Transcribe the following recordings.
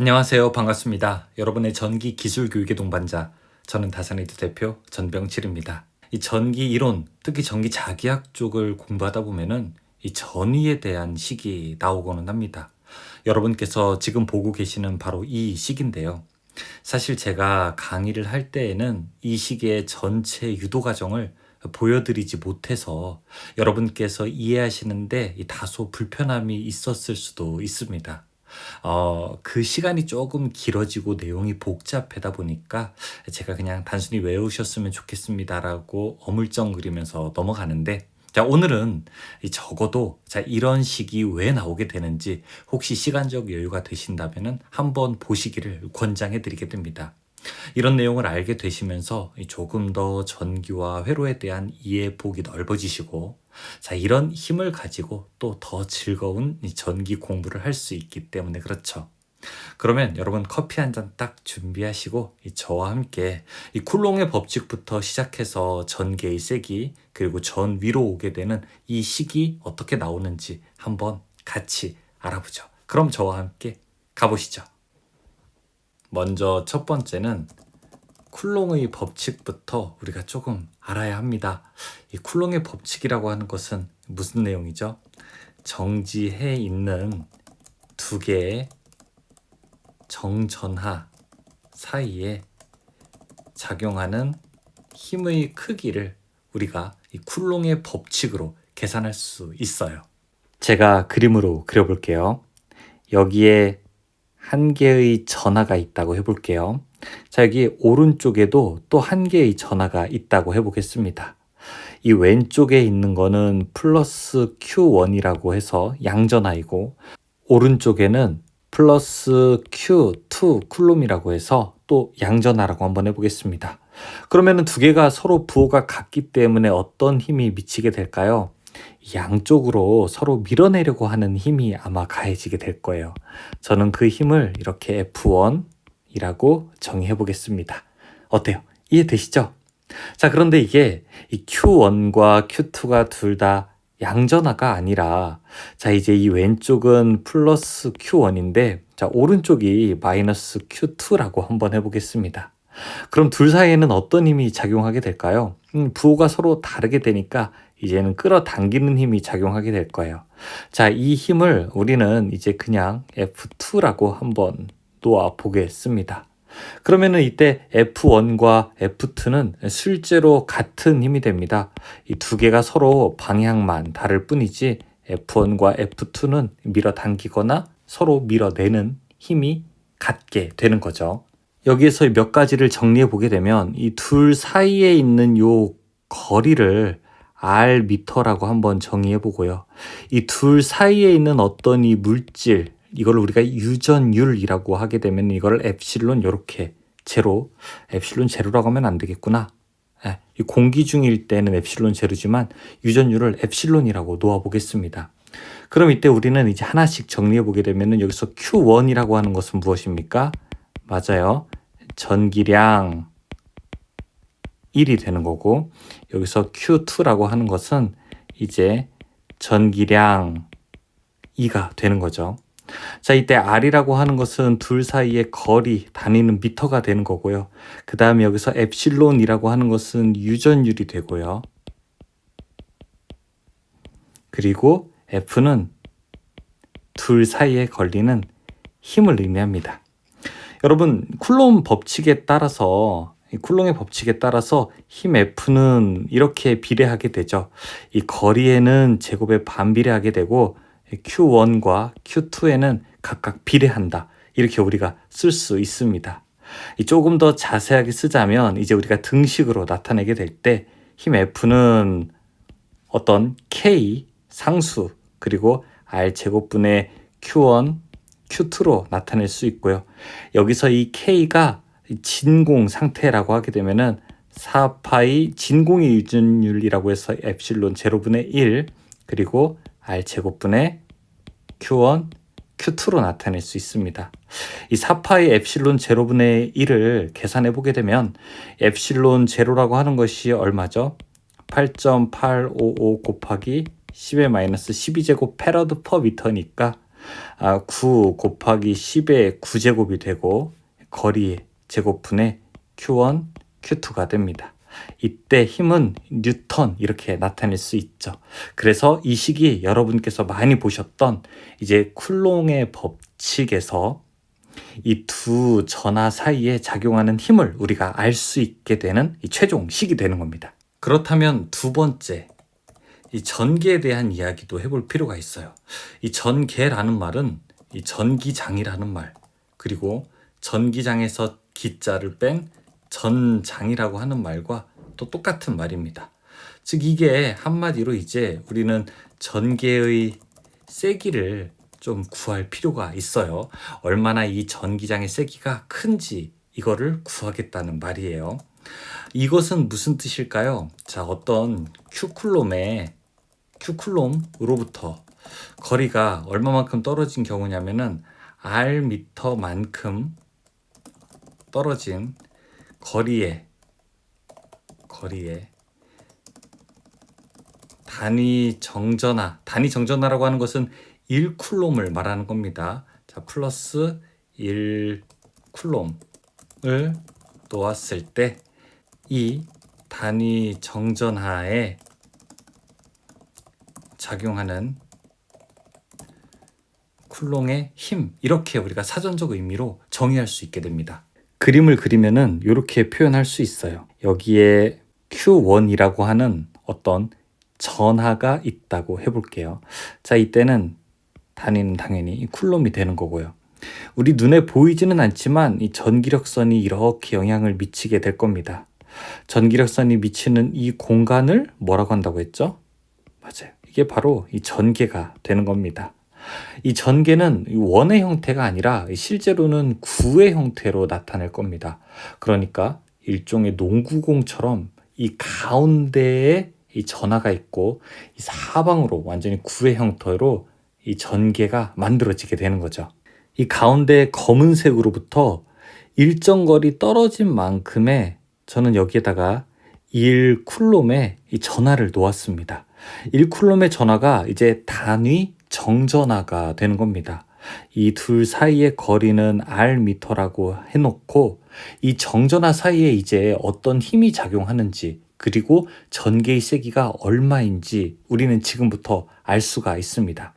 안녕하세요. 반갑습니다. 여러분의 전기 기술 교육의 동반자 저는 다산이드 대표 전병칠입니다. 이 전기 이론, 특히 전기 자기학 쪽을 공부하다 보면은 이 전위에 대한 식이 나오고는 합니다. 여러분께서 지금 보고 계시는 바로 이 식인데요. 사실 제가 강의를 할 때에는 이 식의 전체 유도 과정을 보여드리지 못해서 여러분께서 이해하시는데 이 다소 불편함이 있었을 수도 있습니다. 어, 그 시간이 조금 길어지고 내용이 복잡하다 보니까 제가 그냥 단순히 외우셨으면 좋겠습니다라고 어물쩡거리면서 넘어가는데 자, 오늘은 이 적어도 자, 이런 식이 왜 나오게 되는지 혹시 시간적 여유가 되신다면 한번 보시기를 권장해 드리게 됩니다. 이런 내용을 알게 되시면서 조금 더 전기와 회로에 대한 이해 폭이 넓어지시고 자 이런 힘을 가지고 또 더 즐거운 이 전기 공부를 할 수 있기 때문에 그렇죠. 그러면 여러분 커피 한 잔 딱 준비하시고 이 저와 함께 이 쿨롱의 법칙부터 시작해서 전개의 세기 그리고 전 위로 오게 되는 이 식이 어떻게 나오는지 한번 같이 알아보죠. 그럼 저와 함께 가보시죠. 먼저 첫 번째는 쿨롱의 법칙부터 우리가 조금 알아야 합니다. 이 쿨롱의 법칙이라고 하는 것은 무슨 내용이죠? 정지해 있는 두 개의 정전하 사이에 작용하는 힘의 크기를 우리가 이 쿨롱의 법칙으로 계산할 수 있어요. 제가 그림으로 그려볼게요. 여기에 한 개의 전하가 있다고 해볼게요. 자, 여기 오른쪽에도 또 한 개의 전하가 있다고 해보겠습니다. 이 왼쪽에 있는 거는 플러스 Q1이라고 해서 양전하이고, 오른쪽에는 플러스 Q2 쿨롬이라고 해서 또 양전하라고 한번 해보겠습니다. 그러면은 두 개가 서로 부호가 같기 때문에 어떤 힘이 미치게 될까요? 양쪽으로 서로 밀어내려고 하는 힘이 아마 가해지게 될 거예요. 저는 그 힘을 이렇게 F1이라고 정의해 보겠습니다. 어때요? 이해되시죠? 자, 그런데 이게 이 Q1과 Q2가 둘 다 양전하가 아니라 자, 이제 이 왼쪽은 플러스 Q1인데 자, 오른쪽이 마이너스 Q2라고 한번 해 보겠습니다. 그럼 둘 사이에는 어떤 힘이 작용하게 될까요? 음, 부호가 서로 다르게 되니까 이제는 끌어당기는 힘이 작용하게 될 거예요. 자, 이 힘을 우리는 이제 그냥 F2라고 한번 놓아 보겠습니다. 그러면은 이때 F1과 F2는 실제로 같은 힘이 됩니다. 이 두 개가 서로 방향만 다를 뿐이지 F1과 F2는 밀어당기거나 서로 밀어내는 힘이 같게 되는 거죠. 여기에서 몇 가지를 정리해 보게 되면 이 둘 사이에 있는 요 거리를 R 미터라고 한번 정의해 보고요. 이 둘 사이에 있는 어떤 이 물질, 이걸 우리가 유전율이라고 하게 되면 이걸 엡실론 이렇게 제로, 엡실론 제로라고 하면 안 되겠구나. 예, 이 공기 중일 때는 엡실론 제로지만 유전율을 엡실론이라고 놓아 보겠습니다. 그럼 이때 우리는 이제 하나씩 정리해 보게 되면은 여기서 Q1이라고 하는 것은 무엇입니까? 맞아요. 전기량 1이 되는 거고 여기서 Q2라고 하는 것은 이제 전기량 2가 되는 거죠. 자, 이때 R이라고 하는 것은 둘 사이의 거리, 다니는 미터가 되는 거고요. 그 다음에 여기서 엡실론이라고 하는 것은 유전율이 되고요. 그리고 F는 둘 사이에 걸리는 힘을 의미합니다. 여러분, 쿨롬 법칙에 따라서 쿨롱의 법칙에 따라서 힘 F는 이렇게 비례하게 되죠. 이 거리에는 제곱에 반비례하게 되고 Q1과 Q2에는 각각 비례한다. 이렇게 우리가 쓸 수 있습니다. 조금 더 자세하게 쓰자면 이제 우리가 등식으로 나타내게 될 때 힘 F는 어떤 K 상수 그리고 R 제곱분의 Q1, Q2로 나타낼 수 있고요. 여기서 이 K가 진공 상태라고 하게 되면은 4파이 진공의 유전율이라고 해서 엡실론 제로분의 1 그리고 R 제곱분의 Q1, Q2로 나타낼 수 있습니다. 이 4파이 엡실론 제로분의 1을 계산해 보게 되면 엡실론 제로라고 하는 것이 얼마죠? 8.855 곱하기 10의 마이너스 12제곱 패러드 퍼 미터니까 아, 9 곱하기 10의 9제곱이 되고 거리의 제곱분의 Q1, Q2가 됩니다. 이때 힘은 뉴턴 이렇게 나타낼 수 있죠. 그래서 이 시기 여러분께서 많이 보셨던 이제 쿨롱의 법칙에서 이 두 전하 사이에 작용하는 힘을 우리가 알 수 있게 되는 이 최종 식이 되는 겁니다. 그렇다면 두 번째, 이 전기에 대한 이야기도 해볼 필요가 있어요. 이 전개라는 말은 이 전기장이라는 말, 그리고 전기장에서 기자를 뺀 전장이라고 하는 말과 또 똑같은 말입니다. 즉 이게 한마디로 이제 우리는 전개의 세기를 좀 구할 필요가 있어요. 얼마나 이 전기장의 세기가 큰지 이거를 구하겠다는 말이에요. 이것은 무슨 뜻일까요? 자, 어떤 큐쿨롬의 큐쿨롬으로부터 거리가 얼마만큼 떨어진 경우냐면은 r 미터만큼 떨어진 거리에 거리에 단위 정전하 단위 정전하라고 하는 것은 1쿨롬을 말하는 겁니다. 자, 플러스 1쿨롬을 놓았을 때 이 단위 정전하에 작용하는 쿨롱의 힘 이렇게 우리가 사전적 의미로 정의할 수 있게 됩니다. 그림을 그리면은 이렇게 표현할 수 있어요. 여기에 Q1이라고 하는 어떤 전하가 있다고 해볼게요. 자, 이때는 단위는 당연히 쿨롬이 되는 거고요. 우리 눈에 보이지는 않지만 이 전기력선이 이렇게 영향을 미치게 될 겁니다. 전기력선이 미치는 이 공간을 뭐라고 한다고 했죠? 맞아요. 이게 바로 이 전개가 되는 겁니다. 이 전개는 원의 형태가 아니라 실제로는 구의 형태로 나타낼 겁니다. 그러니까 일종의 농구공처럼 이 가운데에 이 전하가 있고 이 사방으로 완전히 구의 형태로 이 전개가 만들어지게 되는 거죠. 이 가운데 검은색으로부터 일정 거리 떨어진 만큼의 저는 여기에다가 1쿨롬의 이 전하를 놓았습니다. 1쿨롬의 전하가 이제 단위 정전하가 되는 겁니다. 이 둘 사이의 거리는 r 미터라고 해놓고 이 정전하 사이에 이제 어떤 힘이 작용하는지 그리고 전개의 세기가 얼마인지 우리는 지금부터 알 수가 있습니다.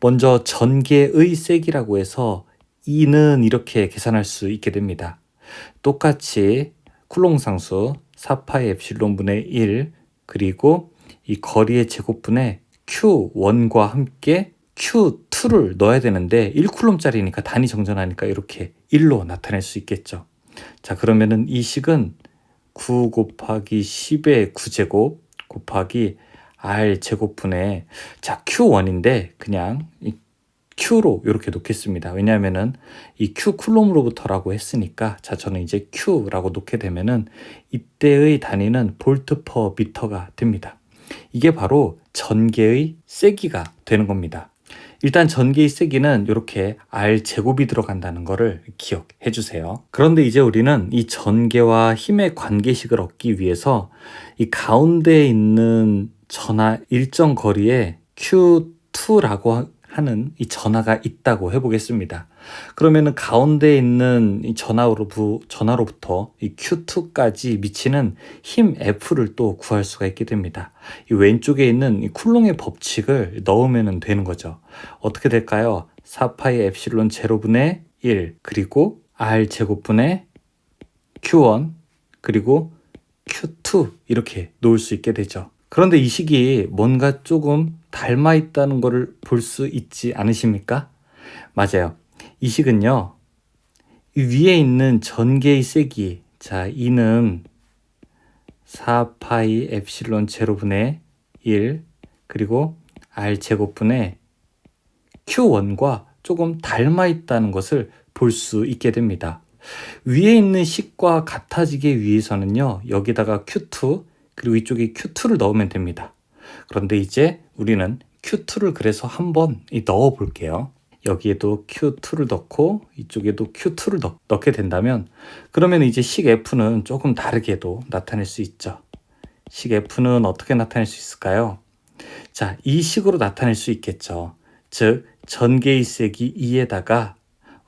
먼저 전개의 세기라고 해서 E는 이렇게 계산할 수 있게 됩니다. 똑같이 쿨롱 상수 4파이 엡실론분의 1 그리고 이 거리의 제곱분의 Q1과 함께 Q2를 넣어야 되는데 1쿨롬짜리니까 단위 정전하니까 이렇게 1로 나타낼 수 있겠죠. 자, 그러면은 이 식은 9 곱하기 10의 9제곱 곱하기 R 제곱분의 자, Q1인데 그냥 이 Q로 이렇게 놓겠습니다. 왜냐하면은 이 Q 쿨롬으로부터라고 했으니까 자 저는 이제 Q라고 놓게 되면은 이때의 단위는 볼트 퍼 미터가 됩니다. 이게 바로 전개의 세기가 되는 겁니다. 일단 전개의 세기는 이렇게 R 제곱이 들어간다는 것을 기억해 주세요. 그런데 이제 우리는 이 전개와 힘의 관계식을 얻기 위해서 이 가운데에 있는 전하 일정 거리에 Q2라고 하는 이 전하가 있다고 해보겠습니다. 그러면은 가운데 있는 이 전하로 전하로부터 이 Q2까지 미치는 힘 F를 또 구할 수가 있게 됩니다. 이 왼쪽에 있는 이 쿨롱의 법칙을 넣으면 되는 거죠. 어떻게 될까요? 4파이 엡실론 제로분의 1 그리고 R 제곱분의 Q1 그리고 Q2 이렇게 놓을 수 있게 되죠. 그런데 이 식이 뭔가 조금 닮아 있다는 것을 볼 수 있지 않으십니까? 맞아요. 이 식은요. 이 위에 있는 전개의 세기 자, 이는 4파이 엡실론 제로분의 1 그리고 r 제곱분의 q1과 조금 닮아 있다는 것을 볼 수 있게 됩니다. 위에 있는 식과 같아지기 위해서는요. 여기다가 q2 그리고 이쪽에 q2를 넣으면 됩니다. 그런데 이제 우리는 q2를 그래서 한번 넣어 볼게요. 여기에도 Q2를 넣고 이쪽에도 Q2를 넣, 넣게 된다면 그러면 이제 식 F는 조금 다르게도 나타낼 수 있죠. 식 F는 어떻게 나타낼 수 있을까요? 자, 이 식으로 나타낼 수 있겠죠. 즉, 전개의색이 2에다가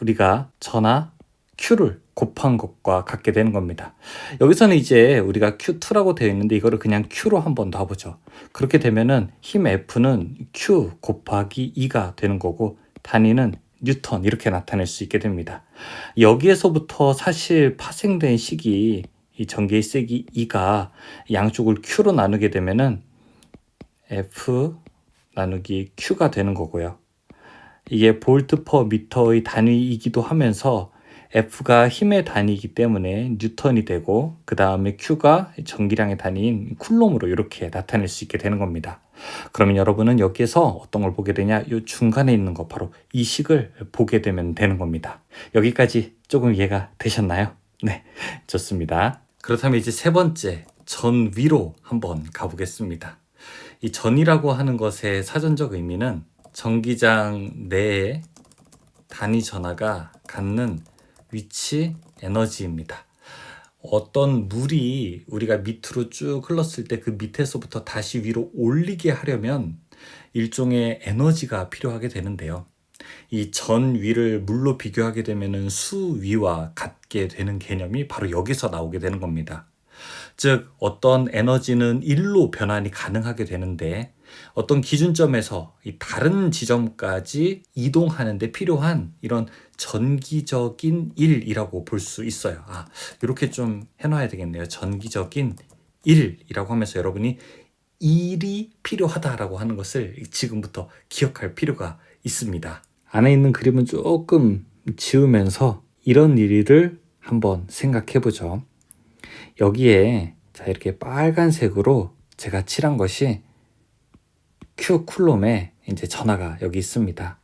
우리가 전하 Q를 곱한 것과 같게 되는 겁니다. 여기서는 이제 우리가 Q2라고 되어 있는데 이거를 그냥 Q로 한번 놔보죠. 그렇게 되면은 힘 F는 Q 곱하기 2가 되는 거고 단위는 뉴턴 이렇게 나타낼 수 있게 됩니다. 여기에서부터 사실 파생된 식이 이 전개의 색이 2가 양쪽을 Q로 나누게 되면은 F 나누기 Q가 되는 거고요. 이게 볼트 퍼 미터의 단위이기도 하면서 F가 힘의 단위이기 때문에 뉴턴이 되고 그 다음에 Q가 전기량의 단위인 쿨롬으로 이렇게 나타낼 수 있게 되는 겁니다. 그러면 여러분은 여기에서 어떤 걸 보게 되냐? 이 중간에 있는 거 바로 이 식을 보게 되면 되는 겁니다. 여기까지 조금 이해가 되셨나요? 네, 좋습니다. 그렇다면 이제 세 번째 전 위로 한번 가보겠습니다. 이 전이라고 하는 것의 사전적 의미는 전기장 내에 단위 전하가 갖는 위치 에너지입니다. 어떤 물이 우리가 밑으로 쭉 흘렀을 때 그 밑에서부터 다시 위로 올리게 하려면 일종의 에너지가 필요하게 되는데요. 이 전 위를 물로 비교하게 되면 수 위와 같게 되는 개념이 바로 여기서 나오게 되는 겁니다. 즉, 어떤 에너지는 일로 변환이 가능하게 되는데 어떤 기준점에서 이 다른 지점까지 이동하는데 필요한 이런 전기적인 일이라고 볼 수 있어요. 아, 이렇게 좀 해놔야 되겠네요. 전기적인 일이라고 하면서 여러분이 일이 필요하다라고 하는 것을 지금부터 기억할 필요가 있습니다. 안에 있는 그림은 조금 지우면서 이런 일을 한번 생각해 보죠. 여기에 자 이렇게 빨간색으로 제가 칠한 것이 Q 쿨롬의 이제 전화가 여기 있습니다.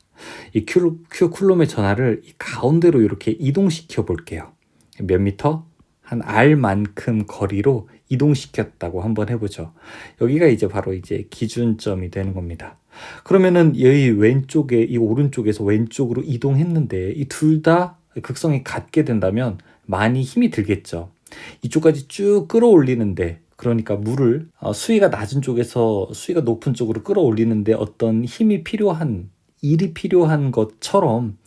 이 Q, Q 쿨롬의 전화를 이 가운데로 이렇게 이동시켜 볼게요. 몇 미터? 한 R만큼 거리로 이동시켰다고 한번 해보죠. 여기가 이제 바로 이제 기준점이 되는 겁니다. 그러면은 여기 왼쪽에 이 오른쪽에서 왼쪽으로 이동했는데 이 둘 다 극성이 같게 된다면 많이 힘이 들겠죠. 이쪽까지 쭉 끌어올리는데 그러니까 물을 어, 수위가 낮은 쪽에서 수위가 높은 쪽으로 끌어올리는데 어떤 힘이 필요한 일이 필요한 것처럼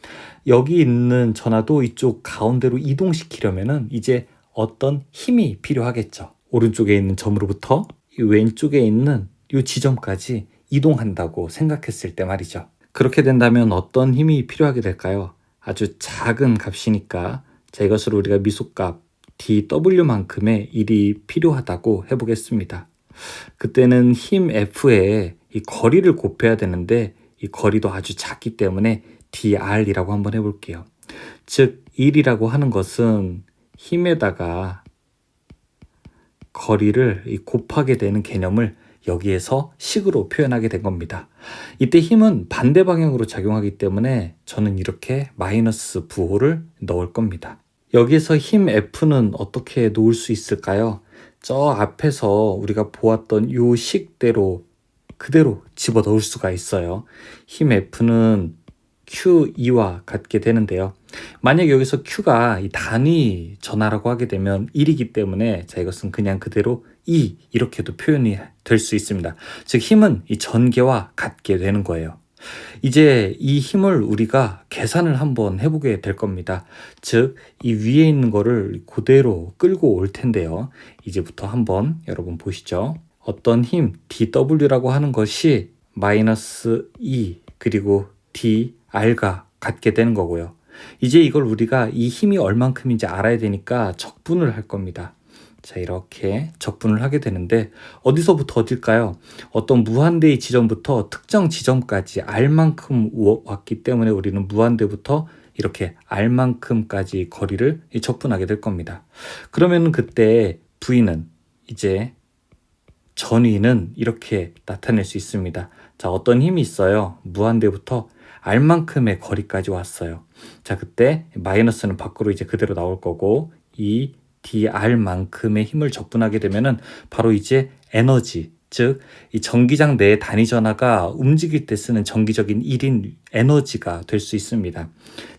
여기 있는 전화도 이쪽 가운데로 이동시키려면은 이제 어떤 힘이 필요하겠죠. 오른쪽에 있는 점으로부터 왼쪽에 있는 이 지점까지 이동한다고 생각했을 때 말이죠. 그렇게 된다면 어떤 힘이 필요하게 될까요? 아주 작은 값이니까 자 이것을 우리가 미속값 dw만큼의 일이 필요하다고 해보겠습니다. 그때는 힘 F에 이 거리를 곱해야 되는데 이 거리도 아주 작기 때문에 dr이라고 한번 해볼게요. 즉 1이라고 하는 것은 힘에다가 거리를 곱하게 되는 개념을 여기에서 식으로 표현하게 된 겁니다. 이때 힘은 반대 방향으로 작용하기 때문에 저는 이렇게 마이너스 부호를 넣을 겁니다. 여기서 힘 F는 어떻게 놓을 수 있을까요? 저 앞에서 우리가 보았던 요 식대로 그대로 집어 넣을 수가 있어요. 힘 F는 Q2와 같게 되는데요. 만약 여기서 Q가 이 단위 전하라고 하게 되면 1이기 때문에 자 이것은 그냥 그대로 2 이렇게도 표현이 될 수 있습니다. 즉 힘은 이 전개와 같게 되는 거예요. 이제 이 힘을 우리가 계산을 한번 해보게 될 겁니다. 즉, 이 위에 있는 거를 그대로 끌고 올 텐데요. 이제부터 한번 여러분 보시죠. 어떤 힘, dw라고 하는 것이 마이너스 2 그리고 dr과 같게 되는 거고요. 이제 이걸 우리가 이 힘이 얼만큼인지 알아야 되니까 적분을 할 겁니다. 자, 이렇게 적분을 하게 되는데 어디서부터 어딜까요? 어떤 무한대의 지점부터 특정 지점까지 R만큼 왔기 때문에 우리는 무한대부터 이렇게 R만큼까지 거리를 적분하게 될 겁니다. 그러면 그때 V는 이제 전위는 이렇게 나타낼 수 있습니다. 자, 어떤 힘이 있어요. 무한대부터 R만큼의 거리까지 왔어요. 자, 그때 마이너스는 밖으로 이제 그대로 나올 거고 이 dr만큼의 힘을 적분하게 되면은 바로 이제 에너지 즉 이 전기장 내 단위 전하가 움직일 때 쓰는 전기적인 1인 에너지가 될 수 있습니다.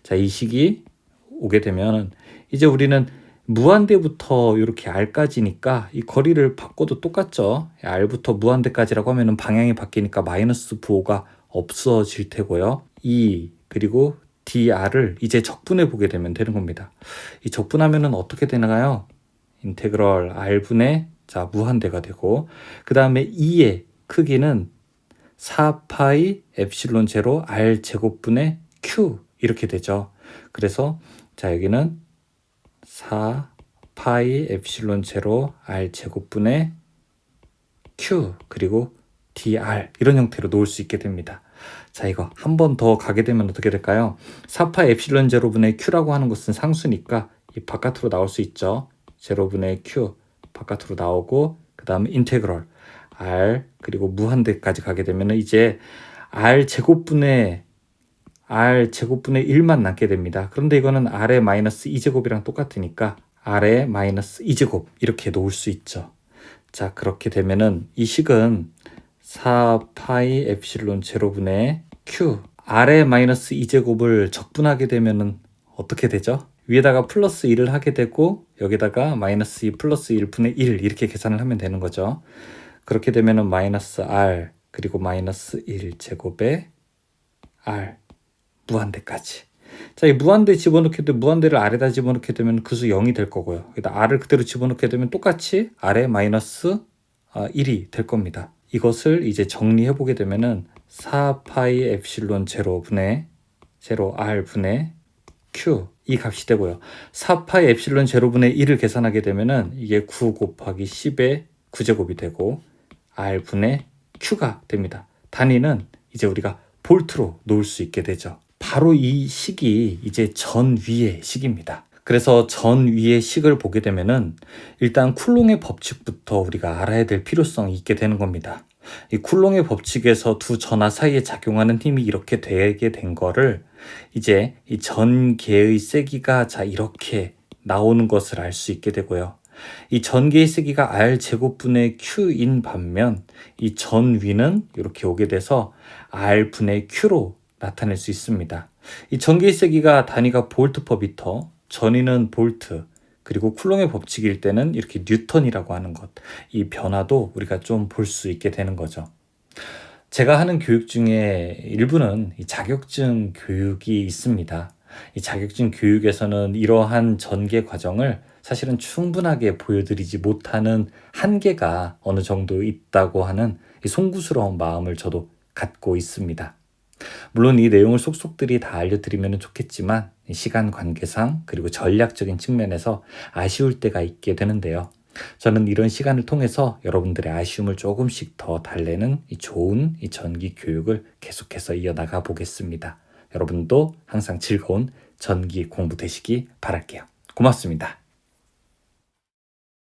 자, 이 식이 오게 되면 이제 우리는 무한대부터 이렇게 r까지니까 이 거리를 바꿔도 똑같죠. r부터 무한대까지라고 하면은 방향이 바뀌니까 마이너스 부호가 없어질 테고요. E 그리고 dr을 이제 적분해 보게 되면 되는 겁니다. 이 적분하면은 어떻게 되나요? 인테그럴 r분의 자 무한대가 되고 그 다음에 2의 크기는 4파이 엡실론 제로 r 제곱분의 q 이렇게 되죠. 그래서 자 여기는 4 파이 엡실론 제로 r 제곱분의 q 그리고 dr 이런 형태로 놓을 수 있게 됩니다. 자 이거 한 번 더 가게 되면 어떻게 될까요? 4파 엡실론 제로분의 q라고 하는 것은 상수니까 이 바깥으로 나올 수 있죠. 제로분의 q 바깥으로 나오고 그 다음에 인테그럴 r 그리고 무한대까지 가게 되면 이제 r 제곱분의 r 제곱분의 1만 남게 됩니다. 그런데 이거는 r의 마이너스 2제곱이랑 똑같으니까 r의 마이너스 2제곱 이렇게 놓을 수 있죠. 자 그렇게 되면은 이 식은 4파이 엡실론 제로분의 q r의 마이너스 2제곱을 적분하게 되면은 어떻게 되죠? 위에다가 플러스 1을 하게 되고 여기다가 마이너스 2 플러스 1분의 1 이렇게 계산을 하면 되는 거죠. 그렇게 되면은 마이너스 r 그리고 마이너스 1 제곱에 r 무한대까지. 자, 이 무한대 집어넣게 되면 무한대를 r에다 집어넣게 되면 그 수 0이 될 거고요. 여기다 r을 그대로 집어넣게 되면 똑같이 r에 마이너스 1이 될 겁니다. 이것을 이제 정리해 보게 되면은 4파이 엡실론 제로 분의 제로 r 분의 q 이 값이 되고요. 4파이 엡실론 제로 분의 1을 계산하게 되면은 이게 9 곱하기 10의 9제곱이 되고 r 분의 q가 됩니다. 단위는 이제 우리가 볼트로 놓을 수 있게 되죠. 바로 이 식이 이제 전 위의 식입니다. 그래서 전 위의 식을 보게 되면은 일단 쿨롱의 법칙부터 우리가 알아야 될 필요성이 있게 되는 겁니다. 이 쿨롱의 법칙에서 두 전하 사이에 작용하는 힘이 이렇게 되게 된 거를 이제 이 전개의 세기가 자 이렇게 나오는 것을 알 수 있게 되고요. 이 전개의 세기가 r 제곱분의 q인 반면 이 전위는 이렇게 오게 돼서 r 분의 q로 나타낼 수 있습니다. 이 전개의 세기가 단위가 볼트 퍼 미터, 전위는 볼트, 그리고 쿨롱의 법칙일 때는 이렇게 뉴턴이라고 하는 것, 이 변화도 우리가 좀 볼 수 있게 되는 거죠. 제가 하는 교육 중에 일부는 이 자격증 교육이 있습니다. 이 자격증 교육에서는 이러한 전개 과정을 사실은 충분하게 보여드리지 못하는 한계가 어느 정도 있다고 하는 이 송구스러운 마음을 저도 갖고 있습니다. 물론 이 내용을 속속들이 다 알려드리면 좋겠지만 시간 관계상 그리고 전략적인 측면에서 아쉬울 때가 있게 되는데요. 저는 이런 시간을 통해서 여러분들의 아쉬움을 조금씩 더 달래는 이 좋은 이 전기 교육을 계속해서 이어나가 보겠습니다. 여러분도 항상 즐거운 전기 공부 되시기 바랄게요. 고맙습니다.